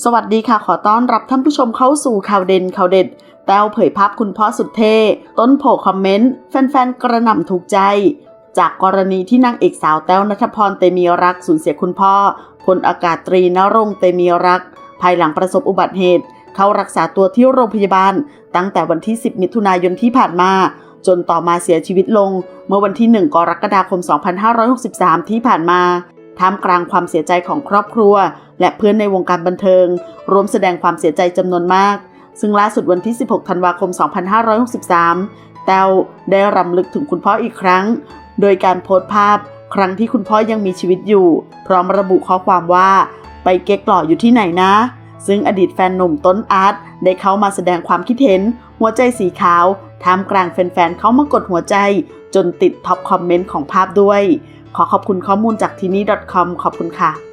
สวัสดีค่ะขอต้อนรับท่านผู้ชมเข้าสู่ข่าวเด่นข่าวเด็ด แต้วเผยภาพคุณพ่อสุดเท่ต้นโผคอมเมนต์ แฟนๆ กระหน่ำถูกใจ จากกรณีที่นางเอกสาวแต้วนัทพรเตมีรักสูญเสียคุณพ่อพลอากาศตรีนรงเตมีรัก ภายหลังประสบอุบัติเหตุ เข้ารักษาตัวที่โรงพยาบาล ตั้งแต่วันที่ 10 มิถุนายนที่ผ่านมา จนต่อมาเสียชีวิตลง เมื่อวันที่ 1 กรกฎาคม 2563 ที่ผ่านมา ท่ามกลางความเสียใจของครอบครัว และเพื่อนในวงการบันเทิงรวมแสดงความเสียใจจำนวนมาก ซึ่งล่าสุดวันที่ 16 ธันวาคม 2563 แต้วได้รำลึกถึงคุณพ่ออีกครั้ง โดยการโพสต์ภาพครั้งที่คุณพ่อยังมีชีวิตอยู่ พร้อมระบุข้อความว่า ไปเก๊กหล่ออยู่ที่ไหนนะ ซึ่งอดีตแฟนหนุ่มต้นอาร์ตได้เข้ามาแสดงความคิดเห็น หัวใจสีขาวท่ามกลางแฟนๆ เขามากดหัวใจ จนติดท็อปคอมเมนต์ของภาพด้วย ขอขอบคุณข้อมูลจากที่นี่ .com ขอบคุณค่ะ